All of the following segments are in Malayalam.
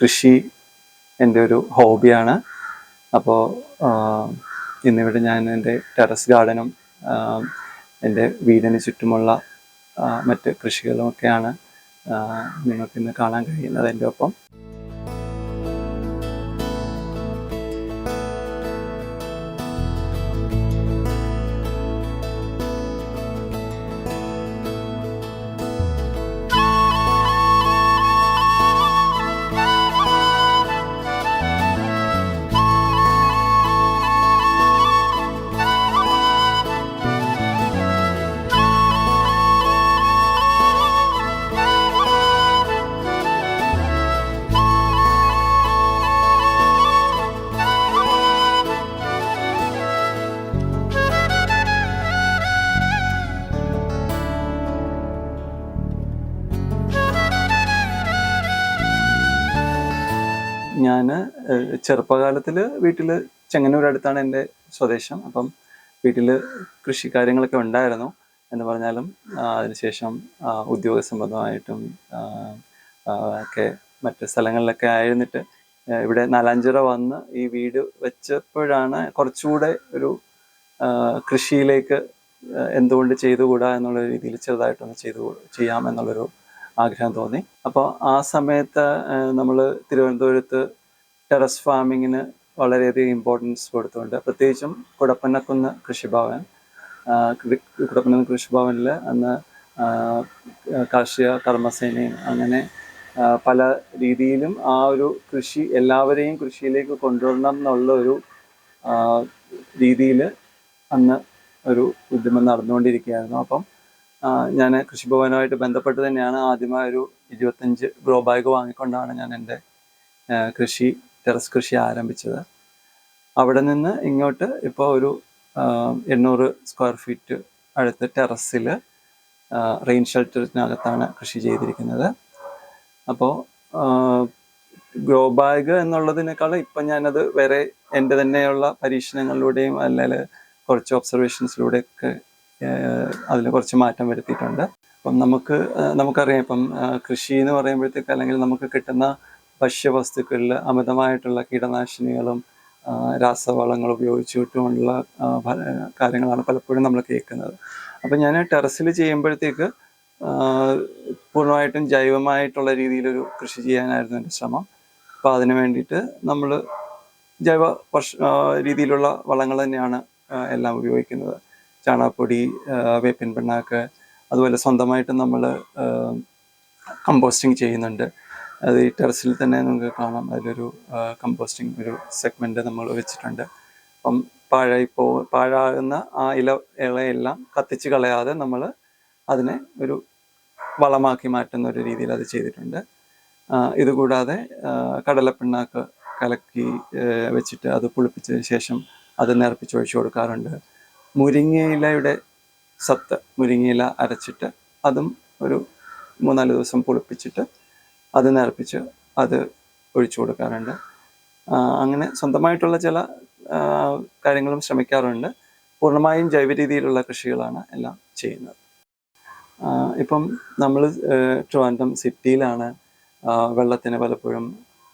കൃഷി എന്റെ ഒരു ഹോബിയാണ്. അപ്പോൾ ഇന്നിവിടെ ഞാൻ എന്റെ ടെറസ് ഗാർഡനും എന്റെ വീടിന് ചുറ്റുമുള്ള മറ്റ് കൃഷികളുമൊക്കെയാണ് നിങ്ങൾക്ക് ഇന്ന് കാണാൻ കഴിയുന്നത് എന്റെ ഒപ്പം. ഞാൻ ചെറുപ്പകാലത്തിൽ വീട്ടിൽ ചെങ്ങന്നൂർ അടുത്താണ് എന്റെ സ്വദേശം. അപ്പം വീട്ടിൽ കൃഷി കാര്യങ്ങളൊക്കെ ഉണ്ടായിരുന്നു. എന്ന് പറഞ്ഞാലും അതിനുശേഷം ഉദ്യോഗ സംബന്ധമായിട്ടും ഒക്കെ മറ്റ് സ്ഥലങ്ങളിലൊക്കെ ആയിരുന്നിട്ട് ഇവിടെ നാലാഞ്ചിറ വന്ന് ഈ വീട് വെച്ചപ്പോഴാണ് കുറച്ചുകൂടെ ഒരു കൃഷിയിലേക്ക് എന്തുകൊണ്ട് ചെയ്തുകൂടാ എന്നുള്ള രീതിയിൽ ചെറുതായിട്ടൊന്ന് ചെയ്തു ചെയ്യാം എന്നുള്ളൊരു ആഗ്രഹം തോന്നി. അപ്പോൾ ആ സമയത്ത് നമ്മൾ തിരുവനന്തപുരത്ത് ടെറസ് ഫാമിങ്ങിന് വളരെയധികം ഇമ്പോർട്ടൻസ് കൊടുത്തുകൊണ്ട് പ്രത്യേകിച്ചും കുടപ്പനക്കുന്ന് കൃഷിഭവൻ. കുടപ്പനക്കുന്ന് കൃഷിഭവനിൽ അന്ന് കാർഷിക കർമ്മസേനയും അങ്ങനെ പല രീതിയിലും ആ ഒരു കൃഷി എല്ലാവരെയും കൃഷിയിലേക്ക് കൊണ്ടുവരണം എന്നുള്ള ഒരു രീതിയിൽ അന്ന് ഒരു ഉദ്യമം നടന്നുകൊണ്ടിരിക്കുകയായിരുന്നു. അപ്പം ഞാൻ കൃഷിഭവനുമായിട്ട് ബന്ധപ്പെട്ട് തന്നെയാണ് ആദ്യമായി ഒരു ഇരുപത്തഞ്ച് ഗ്രോ ബാഗ് വാങ്ങിക്കൊണ്ടാണ് ഞാൻ എന്റെ കൃഷി ടെറസ് കൃഷി ആരംഭിച്ചത്. അവിടെ നിന്ന് ഇങ്ങോട്ട് ഇപ്പോൾ ഒരു എണ്ണൂറ് സ്ക്വയർ ഫീറ്റ് അടുത്ത് ടെറസിൽ റെയിൻ ഷെൽട്ടറിനകത്താണ് കൃഷി ചെയ്തിരിക്കുന്നത്. അപ്പോൾ ഗ്രോ ബാഗ് എന്നുള്ളതിനേക്കാൾ ഇപ്പം ഞാനത് വേറെ എന്റെ തന്നെയുള്ള പരീക്ഷണങ്ങളിലൂടെയും അല്ലെങ്കിൽ കുറച്ച് ഒബ്സർവേഷൻസിലൂടെയൊക്കെ അതിൽ കുറച്ച് മാറ്റം വരുത്തിയിട്ടുണ്ട്. അപ്പം നമുക്ക് നമുക്കറിയാം ഇപ്പം കൃഷി എന്ന് പറയുമ്പോഴത്തേക്ക് അല്ലെങ്കിൽ നമുക്ക് കിട്ടുന്ന ഭക്ഷ്യവസ്തുക്കളിൽ അമിതമായിട്ടുള്ള കീടനാശിനികളും രാസവളങ്ങൾ ഉപയോഗിച്ചിട്ടുമുള്ള കാര്യങ്ങളാണ് പലപ്പോഴും നമ്മൾ കേൾക്കുന്നത്. അപ്പം ഞാൻ ടെറസിൽ ചെയ്യുമ്പോഴത്തേക്ക് പൂർണമായിട്ടും ജൈവമായിട്ടുള്ള രീതിയിലൊരു കൃഷി ചെയ്യാനായിരുന്നു എന്റെ ശ്രമം. അപ്പോൾ അതിന് വേണ്ടിയിട്ട് നമ്മൾ ജൈവ വർഷ രീതിയിലുള്ള വളങ്ങൾ തന്നെയാണ് എല്ലാം ഉപയോഗിക്കുന്നത്. ചാണകപ്പൊടി വേപ്പിൻ പിണ്ണാക്ക് അതുപോലെ സ്വന്തമായിട്ട് നമ്മൾ കമ്പോസ്റ്റിംഗ് ചെയ്യുന്നുണ്ട്. അത് ഈ ടെറസിൽ തന്നെ നമുക്ക് കാണാം. അതിലൊരു കമ്പോസ്റ്റിംഗ് ഒരു സെഗ്മെന്റ് നമ്മൾ വെച്ചിട്ടുണ്ട്. അപ്പം പാഴായി പോ പാഴാകുന്ന ആ ഇല ഇലയെല്ലാം കത്തിച്ച് കളയാതെ നമ്മൾ അതിനെ ഒരു വളമാക്കി മാറ്റുന്ന ഒരു രീതിയിൽ അത് ചെയ്തിട്ടുണ്ട്. ഇതുകൂടാതെ കടലപ്പിണ്ണാക്ക് കലക്കി വെച്ചിട്ട് അത് പുളിപ്പിച്ചതിന് ശേഷം അത് നേർപ്പിച്ച് ഒഴിച്ചു കൊടുക്കാറുണ്ട്. മുരിങ്ങയിലയുടെ സത്ത് മുരിങ്ങയില അരച്ചിട്ട് അതും ഒരു മൂന്നാൽ ദിവസം പുളിപ്പിച്ചിട്ട് അത് നേർപ്പിച്ച് അത് ഒഴിച്ചു കൊടുക്കാറുണ്ട്. അങ്ങനെ സ്വന്തമായിട്ടുള്ള ചില കാര്യങ്ങളും ശ്രമിക്കാറുണ്ട്. പൂർണമായും ജൈവ രീതിയിലുള്ള കൃഷികളാണ് എല്ലാം ചെയ്യുന്നത്. ഇപ്പം നമ്മൾ ട്രിവാൻഡ്രം സിറ്റിയിലാണ് വെള്ളത്തിന് പലപ്പോഴും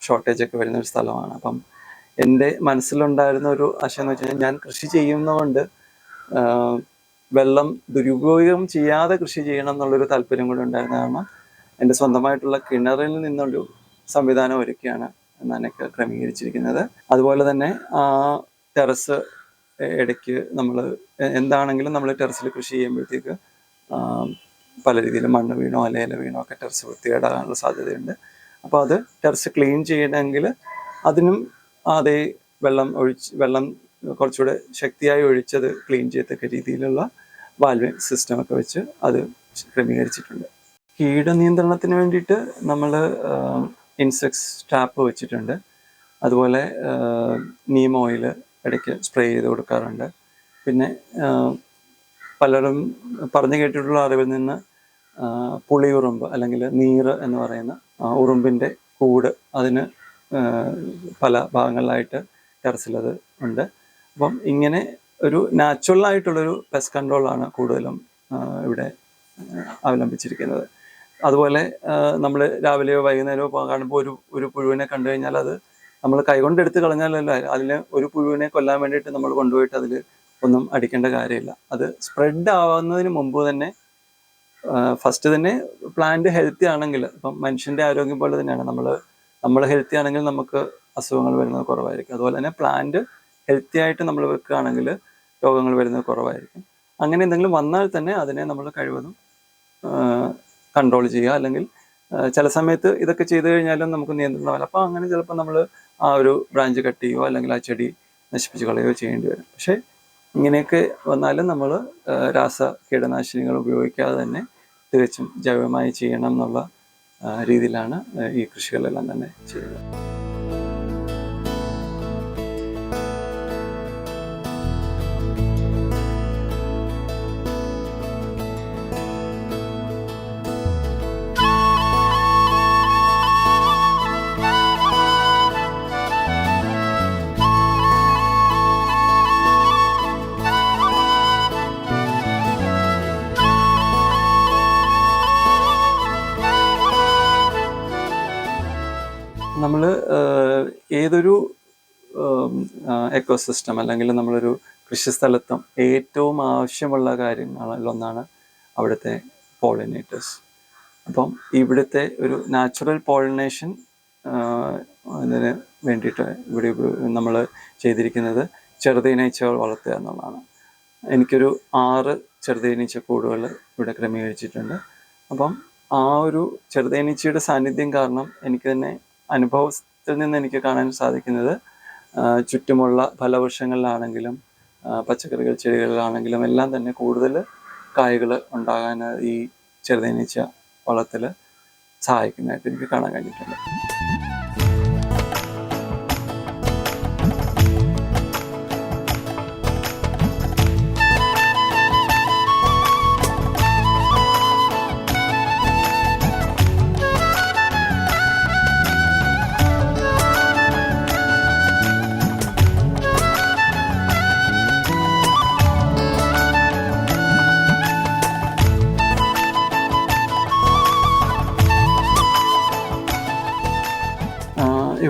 ഷോർട്ടേജ് ഒക്കെ വരുന്ന ഒരു സ്ഥലമാണ്. അപ്പം എന്റെ മനസ്സിലുണ്ടായിരുന്ന ഒരു ആശയം എന്ന് വെച്ച് കഴിഞ്ഞാൽ ഞാൻ കൃഷി ചെയ്യുന്നതുകൊണ്ട് വെള്ളം ദുരുപയോഗം ചെയ്യാതെ കൃഷി ചെയ്യണം എന്നുള്ളൊരു താല്പര്യം കൂടെ ഉണ്ടായിരുന്ന കാരണം എന്റെ സ്വന്തമായിട്ടുള്ള കിണറിൽ നിന്നൊരു സംവിധാനം ഒരുക്കിയാണ് ഞാനൊക്കെ ക്രമീകരിച്ചിരിക്കുന്നത്. അതുപോലെ തന്നെ ആ ടെറസ് ഇടയ്ക്ക് നമ്മൾ എന്താണെങ്കിലും നമ്മൾ ടെറസിൽ കൃഷി ചെയ്യുമ്പോഴത്തേക്ക് പല രീതിയിൽ മണ്ണ് വീണോ അലയില വീണോ ഒക്കെ ടെറസ് വൃത്തികേടാകാനുള്ള സാധ്യതയുണ്ട്. അപ്പോൾ അത് ടെറസ് ക്ലീൻ ചെയ്യണമെങ്കിൽ അതിനും അതേ വെള്ളം ഒഴിച്ച് വെള്ളം കുറച്ചുകൂടെ ശക്തിയായി ഒഴിച്ചത് ക്ലീൻ ചെയ്യത്തക്ക രീതിയിലുള്ള വാൽവിങ് സിസ്റ്റമൊക്കെ വെച്ച് അത് ക്രമീകരിച്ചിട്ടുണ്ട്. കീടനിയന്ത്രണത്തിന് വേണ്ടിയിട്ട് നമ്മൾ ഇൻസെക്ട്സ് ടാപ്പ് വെച്ചിട്ടുണ്ട്. അതുപോലെ നീം ഓയിൽ ഇടയ്ക്ക് സ്പ്രേ ചെയ്ത് കൊടുക്കാറുണ്ട്. പിന്നെ പലരും പറഞ്ഞു കേട്ടിട്ടുള്ള അറിവിൽ നിന്ന് പുളിയുറുമ്പ് അല്ലെങ്കിൽ നീറ് എന്ന് പറയുന്ന ഉറുമ്പിന്റെ കൂട് അതിന് പല ഭാഗങ്ങളിലായിട്ട് ടെറസിലത് ഉണ്ട്. അപ്പം ഇങ്ങനെ ഒരു നാച്ചുറൽ ആയിട്ടുള്ളൊരു പെസ്റ്റ് കൺട്രോളാണ് കൂടുതലും ഇവിടെ അവലംബിച്ചിരിക്കുന്നത്. അതുപോലെ നമ്മൾ രാവിലെയോ വൈകുന്നേരമോ കാണുമ്പോൾ ഒരു ഒരു പുഴുവിനെ കണ്ടു കഴിഞ്ഞാൽ അത് നമ്മൾ കൈകൊണ്ട് എടുത്ത് കളഞ്ഞാലല്ല അതിന് ഒരു പുഴുവിനെ കൊല്ലാൻ വേണ്ടിയിട്ട് നമ്മൾ കൊണ്ടുപോയിട്ട് അതിൽ ഒന്നും അടിക്കേണ്ട കാര്യമില്ല. അത് സ്പ്രെഡ് ആവുന്നതിന് മുമ്പ് തന്നെ ഫസ്റ്റ് തന്നെ പ്ലാന്റ് ഹെൽത്തി ആണെങ്കിൽ ഇപ്പം മനുഷ്യന്റെ ആരോഗ്യം പോലെ തന്നെയാണ്. നമ്മൾ നമ്മൾ ഹെൽത്തി ആണെങ്കിൽ നമുക്ക് അസുഖങ്ങൾ വരുന്നത് കുറവായിരിക്കും. അതുപോലെ തന്നെ പ്ലാന്റ് ഹെൽത്തി ആയിട്ട് നമ്മൾ വെക്കുകയാണെങ്കിൽ രോഗങ്ങൾ വരുന്നത് കുറവായിരിക്കും. അങ്ങനെ എന്തെങ്കിലും വന്നാൽ തന്നെ അതിനെ നമ്മൾ കഴിവതും കൺട്രോൾ ചെയ്യുക. അല്ലെങ്കിൽ ചില സമയത്ത് ഇതൊക്കെ ചെയ്തു കഴിഞ്ഞാലും നമുക്ക് നിയന്ത്രണമല്ല അപ്പോൾ അങ്ങനെ ചിലപ്പോൾ നമ്മൾ ആ ഒരു ബ്രാഞ്ച് കട്ട് ചെയ്യുകയോ അല്ലെങ്കിൽ ആ ചെടി നശിപ്പിച്ച് കളയുകയോ ചെയ്യേണ്ടി വരും. പക്ഷേ ഇങ്ങനെയൊക്കെ വന്നാലും നമ്മൾ രാസ കീടനാശിനികൾ ഉപയോഗിക്കാതെ തന്നെ തികച്ചും ജൈവമായി ചെയ്യണം എന്നുള്ള രീതിയിലാണ് ഈ കൃഷികളെല്ലാം തന്നെ ചെയ്യുന്നത് ഏതൊരു എക്കോസിസ്റ്റം അല്ലെങ്കിൽ നമ്മളൊരു കൃഷിസ്ഥലത്തും ഏറ്റവും ആവശ്യമുള്ള കാര്യങ്ങളിലൊന്നാണ് അവിടുത്തെ പോളിനേറ്റേഴ്സ് അപ്പം ഇവിടുത്തെ ഒരു നാച്ചുറൽ പോളിനേഷൻ അതിന് വേണ്ടിയിട്ട് ഇവിടെ നമ്മൾ ചെയ്തിരിക്കുന്നത് ചെറുതീനീച്ചകൾ വളർത്തുക എന്നുള്ളതാണ്. എനിക്കൊരു ആറ് ചെറുതീനീച്ച കൂടുകൾ ഇവിടെ ക്രമീകരിച്ചിട്ടുണ്ട്. അപ്പം ആ ഒരു ചെറുതേനീച്ചയുടെ സാന്നിധ്യം കാരണം എനിക്ക് തന്നെ അനുഭവത്തിൽ നിന്ന് എനിക്ക് കാണാൻ സാധിക്കുന്നത് ചുറ്റുമുള്ള ഫലവൃക്ഷങ്ങളിലാണെങ്കിലും പച്ചക്കറികൾ ചെടികളിലാണെങ്കിലും എല്ലാം തന്നെ കൂടുതൽ കായ്കൾ ഉണ്ടാകാൻ ഈ ചെറുതേനീച്ച വളത്തിൽ സഹായിക്കുന്നതായിട്ട് എനിക്ക് കാണാൻ കഴിഞ്ഞിട്ടുണ്ട്.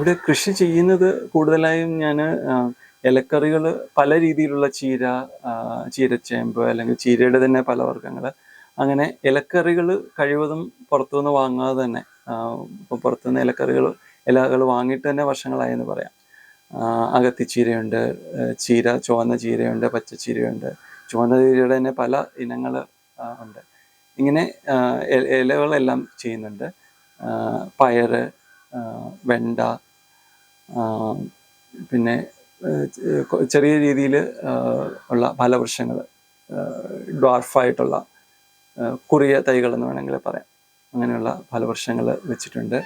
ഇവിടെ കൃഷി ചെയ്യുന്നത് കൂടുതലായും ഞാൻ ഇലക്കറികൾ പല രീതിയിലുള്ള ചീര ചീരച്ചേമ്പ് അല്ലെങ്കിൽ ചീരയുടെ തന്നെ പല വർഗങ്ങൾ അങ്ങനെ ഇലക്കറികൾ കഴിവതും പുറത്തുനിന്ന് വാങ്ങാതെ തന്നെ ഇപ്പോൾ ഇപ്പം പുറത്തുനിന്ന് ഇലക്കറികൾ ഇലകൾ വാങ്ങിയിട്ട് തന്നെ വർഷങ്ങളായെന്ന് പറയാം. അകത്തിച്ചീരയുണ്ട് ചീര ചുവന്ന ചീരയുണ്ട് പച്ചച്ചീരയുണ്ട് ചുവന്ന ചീരയുടെ തന്നെ പല ഇനങ്ങൾ ഉണ്ട്. ഇങ്ങനെ ഇലകളെല്ലാം ചെയ്യുന്നുണ്ട്. പയർ വെണ്ട പിന്നെ ചെറിയ രീതിയിൽ ഉള്ള ഫലവൃക്ഷങ്ങൾ ഡ്വാർഫായിട്ടുള്ള കുറിയ തൈകൾ എന്ന് വേണമെങ്കിൽ പറയാം. അങ്ങനെയുള്ള ഫലവൃക്ഷങ്ങൾ വെച്ചിട്ടുണ്ട്.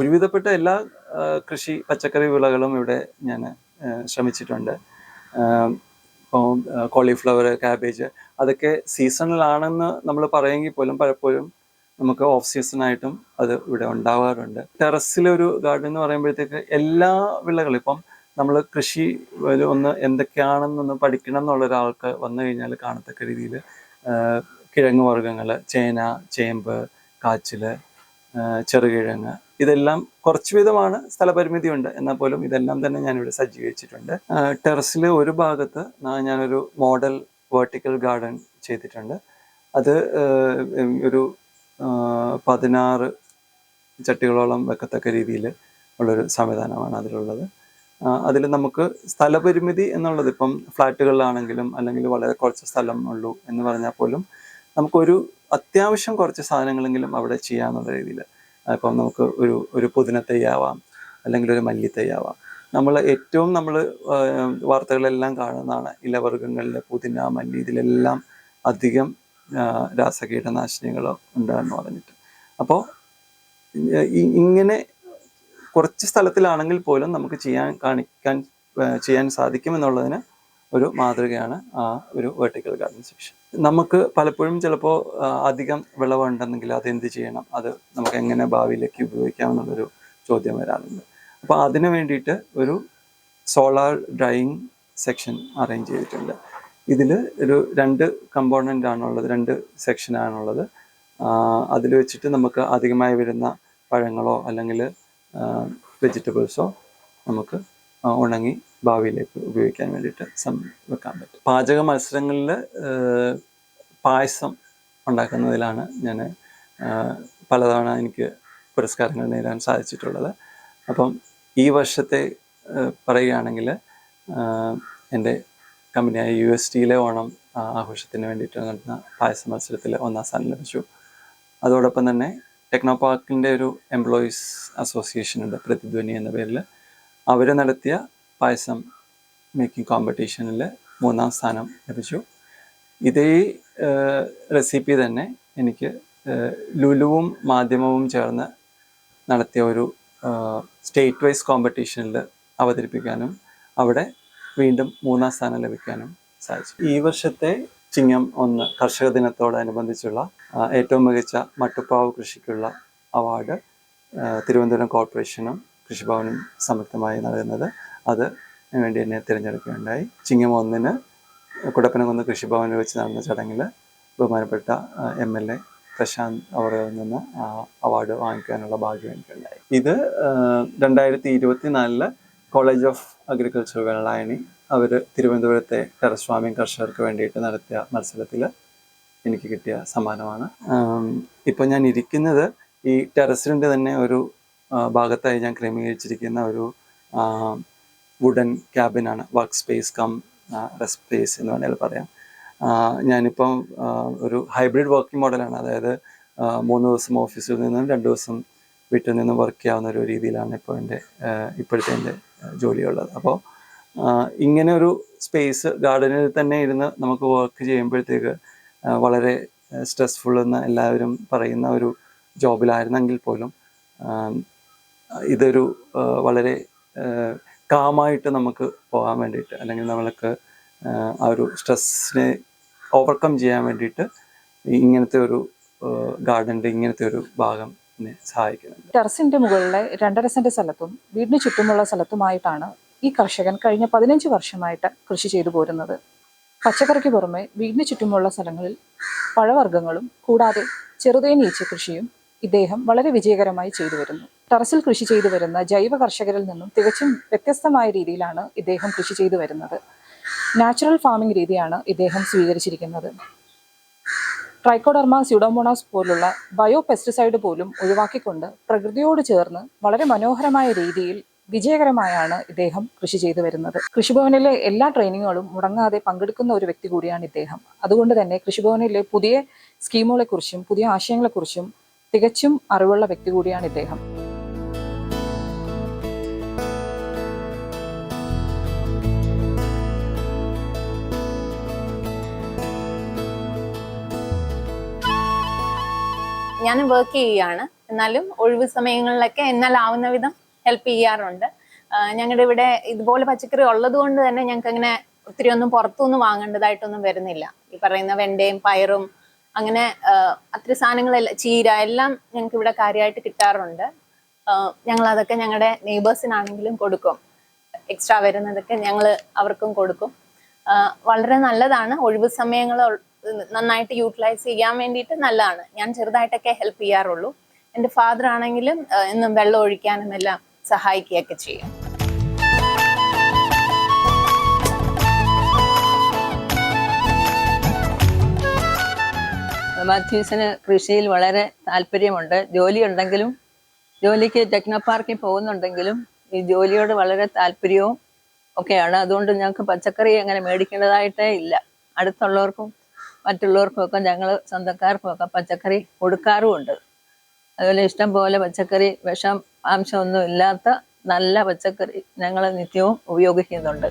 ഒരുവിധപ്പെട്ട എല്ലാ കൃഷി പച്ചക്കറി വിളകളും ഇവിടെ ഞാൻ ശ്രമിച്ചിട്ടുണ്ട്. ഇപ്പോൾ കോളിഫ്ലവർ ക്യാബേജ് അതൊക്കെ സീസണലാണെന്ന് നമ്മൾ പറയുമെങ്കിൽ പോലും പലപ്പോഴും നമുക്ക് ഓഫ് സീസണായിട്ടും അത് ഇവിടെ ഉണ്ടാവാറുണ്ട്. ടെറസിലൊരു ഗാർഡൻ എന്ന് പറയുമ്പോഴത്തേക്ക് എല്ലാ വിളകളും ഇപ്പം നമ്മൾ കൃഷി ഒന്ന് എന്തൊക്കെയാണെന്നൊന്ന് പഠിക്കണം എന്നുള്ള ഒരാൾക്ക് വന്നു കഴിഞ്ഞാൽ കാണത്തക്ക രീതിയിൽ കിഴങ്ങ് വർഗങ്ങൾ ചേന ചേമ്പ് കാച്ചിൽ ചെറുകിഴങ്ങ് ഇതെല്ലാം കുറച്ച് വിധമാണ് സ്ഥലപരിമിതിയുണ്ട്. എന്നാൽ പോലും ഇതെല്ലാം തന്നെ ഞാനിവിടെ സജ്ജീകരിച്ചിട്ടുണ്ട്. ടെറസിൽ ഒരു ഭാഗത്ത് ഞാനൊരു മോഡൽ വേർട്ടിക്കൽ ഗാർഡൻ ചെയ്തിട്ടുണ്ട്. അത് ഒരു പതിനാറ് ചട്ടികളോളം വെക്കത്തക്ക രീതിയിൽ ഉള്ളൊരു സംവിധാനമാണ് അതിലുള്ളത്. അതിൽ നമുക്ക് സ്ഥലപരിമിതി എന്നുള്ളത് ഇപ്പം ഫ്ലാറ്റുകളിലാണെങ്കിലും അല്ലെങ്കിൽ വളരെ കുറച്ച് സ്ഥലം ഉള്ളൂ എന്ന് പറഞ്ഞാൽ പോലും നമുക്കൊരു അത്യാവശ്യം കുറച്ച് സാധനങ്ങളെങ്കിലും അവിടെ ചെയ്യാമെന്നുള്ള രീതിയിൽ ഇപ്പം നമുക്ക് ഒരു ഒരു പുതിന തൈയാവാം അല്ലെങ്കിൽ ഒരു മല്ലി തൈയാവാം നമ്മൾ ഏറ്റവും നമ്മൾ വാർത്തകളെല്ലാം കാണുന്നതാണ്. ഇലവർഗങ്ങളിൽ പുതിന മല്ലി ഇതിലെല്ലാം അധികം രാസകീടനാശിനികൾ ഉണ്ടെന്ന് പറഞ്ഞിട്ട്. അപ്പോൾ ഇങ്ങനെ കുറച്ച് സ്ഥലത്തിലാണെങ്കിൽ പോലും നമുക്ക് ചെയ്യാൻ കാണിക്കാൻ ചെയ്യാൻ സാധിക്കും എന്നുള്ളതിന് ഒരു മാതൃകയാണ് ആ ഒരു വെർട്ടിക്കൽ ഗാർഡൻ സെക്ഷൻ നമുക്ക് പലപ്പോഴും ചിലപ്പോൾ അധികം വിളവുണ്ടെന്നെങ്കിൽ അത് എന്ത് ചെയ്യണം? അത് നമുക്ക് എങ്ങനെ ഭാവിയിലേക്ക് ഉപയോഗിക്കാം എന്നുള്ളൊരു ചോദ്യം വരാറുണ്ട്. അപ്പോൾ അതിനു വേണ്ടിയിട്ട് ഒരു സോളാർ ഡ്രൈയിങ് സെക്ഷൻ അറേഞ്ച് ചെയ്തിട്ടുണ്ട്. ഇതിൽ ഒരു രണ്ട് കമ്പോണന്റ് ആണുള്ളത് രണ്ട് സെക്ഷൻ ആണുള്ളത്. അതിൽ വെച്ചിട്ട് നമുക്ക് അധികമായി വരുന്ന പഴങ്ങളോ അല്ലെങ്കിൽ വെജിറ്റബിൾസോ നമുക്ക് ഉണങ്ങി ഭാവിയിലേക്ക് ഉപയോഗിക്കാൻ വേണ്ടിയിട്ട് വെക്കാൻ പറ്റും. പാചക മത്സരങ്ങളിൽ പായസം ഉണ്ടാക്കുന്നതിലാണ് ഞാൻ പലതവണ എനിക്ക് പുരസ്കാരങ്ങൾ നേടാൻ സാധിച്ചിട്ടുള്ളത്. അപ്പം ഈ വർഷത്തെ പറയുകയാണെങ്കിൽ എന്റെ കമ്പനിയായ യു എസ് ടിയിലെ ഓണം ആഘോഷത്തിന് വേണ്ടിയിട്ട് നടന്ന പായസ മത്സരത്തിൽ ഒന്നാം സ്ഥാനം ലഭിച്ചു. അതോടൊപ്പം തന്നെ ടെക്നോ പാർക്കിന്റെ ഒരു എംപ്ലോയീസ് അസോസിയേഷൻ ഉണ്ട് പ്രതിധ്വനി എന്ന പേരിൽ അവർ നടത്തിയ പായസം മേക്കിംഗ് കോമ്പറ്റീഷനിൽ മൂന്നാം സ്ഥാനം ലഭിച്ചു. ഇതേ റെസിപ്പി തന്നെ എനിക്ക് ലുലുവും മാധ്യമവും ചേർന്ന് നടത്തിയ ഒരു സ്റ്റേറ്റ് വൈസ് കോമ്പറ്റീഷനിൽ അവതരിപ്പിക്കാനും അവിടെ വീണ്ടും മൂന്നാം സ്ഥാനം ലഭിക്കാനും സാധിച്ചു. ഈ വർഷത്തെ ചിങ്ങം ഒന്ന് കർഷക ദിനത്തോടനുബന്ധിച്ചുള്ള ഏറ്റവും മികച്ച മട്ടുപ്പാവ് കൃഷിക്കുള്ള അവാർഡ് തിരുവനന്തപുരം കോർപ്പറേഷനും കൃഷിഭവനും സംയുക്തമായി നൽകുന്നത് അത് വേണ്ടി എന്നെ തിരഞ്ഞെടുക്കുകയുണ്ടായി. ചിങ്ങം ഒന്നിന് കുടപ്പനകുന്ന് കൃഷിഭവനിൽ വെച്ച് നടന്ന ചടങ്ങിൽ ബഹുമാനപ്പെട്ട എം എൽ എ പ്രശാന്ത് അവറിൽ നിന്ന് അവാർഡ് വാങ്ങിക്കാനുള്ള ഭാഗ്യം എനിക്കുണ്ടായി. ഇത് രണ്ടായിരത്തി ഇരുപത്തി നാലിൽ കോളേജ് ഓഫ് അഗ്രികൾച്ചർ വെള്ളായണി അവർ തിരുവനന്തപുരത്തെ ടെറസ് കർഷകർക്ക് വേണ്ടിയിട്ട് നടത്തിയ മത്സരത്തിൽ എനിക്ക് കിട്ടിയ സമ്മാനമാണ്. ഇപ്പോൾ ഞാൻ ഇരിക്കുന്നത് ഈ ടെറസിന്റെ തന്നെ ഒരു ഭാഗത്തായി ഞാൻ ക്രമീകരിച്ചിരിക്കുന്ന ഒരു wooden ക്യാബിനാണ് work space cum rest space എന്ന് വേണമെങ്കിൽ പറയാം. ഞാനിപ്പം ഒരു ഹൈബ്രിഡ് വർക്കിംഗ് മോഡലാണ് അതായത് മൂന്ന് ദിവസം ഓഫീസിൽ നിന്നും രണ്ട് ദിവസം വീട്ടിൽ നിന്നും വർക്ക് ചെയ്യാവുന്ന ഒരു രീതിയിലാണ് ഇപ്പോൾ എന്റെ ഇപ്പോഴത്തെ എന്റെ ജോലിയുള്ളത്. അപ്പോൾ ഇങ്ങനെ ഒരു സ്പേസ് ഗാർഡനിൽ തന്നെ ഇരുന്ന് നമുക്ക് വർക്ക് ചെയ്യുമ്പോഴത്തേക്ക് വളരെ സ്ട്രെസ്ഫുൾ എന്ന് എല്ലാവരും പറയുന്ന ഒരു ജോബിലായിരുന്നെങ്കിൽ പോലും ഇതൊരു വളരെ കാമായിട്ട് നമുക്ക് പോകാൻ വേണ്ടിയിട്ട് അല്ലെങ്കിൽ നമ്മൾക്ക് ആ, ഒരു സ്ട്രെസ്സിനെ ഓവർകം ചെയ്യാൻ വേണ്ടിയിട്ട് ഇങ്ങനത്തെ ഒരു ഗാർഡന്റെ ഇങ്ങനത്തെ ഒരു ഭാഗം സഹായിക്കുന്നുണ്ട്. ടെറസിന്റെ മുകളിലെ രണ്ടര സെന്റ് സ്ഥലത്തും വീടിന് ചുറ്റുമുള്ള സ്ഥലത്തുമായിട്ടാണ് ഈ കർഷകൻ കഴിഞ്ഞ പതിനഞ്ച് വർഷമായിട്ട് കൃഷി ചെയ്തു പോരുന്നത്. പച്ചക്കറിക്ക് പുറമെ വീടിന് ചുറ്റുമുള്ള സ്ഥലങ്ങളിൽ പഴവർഗങ്ങളും കൂടാതെ ചെറുതേനീച്ച കൃഷിയും ഇദ്ദേഹം വളരെ വിജയകരമായി ചെയ്തു വരുന്നു. ടെറസിൽ കൃഷി ചെയ്തു വരുന്ന ജൈവ കർഷകരിൽ നിന്നും തികച്ചും വ്യത്യസ്തമായ രീതിയിലാണ് ഇദ്ദേഹം കൃഷി ചെയ്തു വരുന്നത്. നാച്ചുറൽ ഫാമിംഗ് രീതിയാണ് ഇദ്ദേഹം സ്വീകരിച്ചിരിക്കുന്നത്. ട്രൈക്കോഡർമ സ്യൂഡോമോണാസ് പോലുള്ള ബയോ പെസ്റ്റിസൈഡ് പോലും ഒഴിവാക്കിക്കൊണ്ട് പ്രകൃതിയോട് ചേർന്ന് വളരെ മനോഹരമായ രീതിയിൽ വിജയകരമായാണ് ഇദ്ദേഹം കൃഷി ചെയ്തു വരുന്നത്. കൃഷിഭവനിലെ എല്ലാ ട്രെയിനിങ്ങുകളും മുടങ്ങാതെ പങ്കെടുക്കുന്ന ഒരു വ്യക്തി കൂടിയാണ് ഇദ്ദേഹം. അതുകൊണ്ട് തന്നെ കൃഷിഭവനിലെ പുതിയ സ്കീമുകളെക്കുറിച്ചും പുതിയ ആശയങ്ങളെക്കുറിച്ചും തികച്ചും അറിവുള്ള വ്യക്തി കൂടിയാണ് ഇദ്ദേഹം. ഞാൻ വർക്ക് ചെയ്യുകയാണ്. എന്നാലും ഒഴിവ് സമയങ്ങളിലൊക്കെ എന്നാലാവുന്ന വിധം ഹെൽപ്പ് ചെയ്യാറുണ്ട്. ഞങ്ങളുടെ ഇവിടെ ഇതുപോലെ പച്ചക്കറി ഉള്ളത് കൊണ്ട് തന്നെ ഞങ്ങൾക്ക് അങ്ങനെ ഒത്തിരി ഒന്നും പുറത്തുനിന്ന് വാങ്ങേണ്ടതായിട്ടൊന്നും വരുന്നില്ല. ഈ പറയുന്ന വെണ്ടയും പയറും അങ്ങനെ അത്ര സാധനങ്ങളെല്ലാം ചീര എല്ലാം ഞങ്ങൾക്ക് ഇവിടെ കാര്യമായിട്ട് കിട്ടാറുണ്ട്. ഞങ്ങൾ അതൊക്കെ ഞങ്ങളുടെ നെയ്ബേഴ്സിനാണെങ്കിലും കൊടുക്കും. എക്സ്ട്രാ വരുന്നതൊക്കെ ഞങ്ങൾ അവർക്കും കൊടുക്കും. വളരെ നല്ലതാണ്. ഒഴിവ് സമയങ്ങൾ നന്നായിട്ട് യൂട്ടിലൈസ് ചെയ്യാൻ വേണ്ടിയിട്ട് നല്ലതാണ്. ഞാൻ ചെറുതായിട്ടൊക്കെ ഹെൽപ്പ് ചെയ്യാറുള്ളൂ. എന്റെ ഫാദർ ആണെങ്കിലും എന്നും വെള്ളം ഒഴിക്കാനും എല്ലാം സഹായിക്കുകയൊക്കെ ചെയ്യും. മാത്യൂസിന് കൃഷിയിൽ വളരെ താല്പര്യമുണ്ട്. ജോലി ഉണ്ടെങ്കിലും ജോലിക്ക് ടെക്നോ പാർക്കിൽ പോകുന്നുണ്ടെങ്കിലും ഈ ജോലിയോട് വളരെ താല്പര്യവും ഒക്കെയാണ്. അതുകൊണ്ട് ഞങ്ങൾക്ക് പച്ചക്കറി അങ്ങനെ മേടിക്കേണ്ടതായിട്ടേ ഇല്ല. അടുത്തുള്ളവർക്കും മറ്റുള്ളവർക്കും ഒക്കെ ഞങ്ങൾ സ്വന്തക്കാർക്കൊക്കെ പച്ചക്കറി കൊടുക്കാറുമുണ്ട്. അതുപോലെ ഇഷ്ടം പോലെ പച്ചക്കറി വിഷം അംശമൊന്നും ഇല്ലാത്ത നല്ല പച്ചക്കറി ഞങ്ങൾ നിത്യവും ഉപയോഗിക്കുന്നുണ്ട്.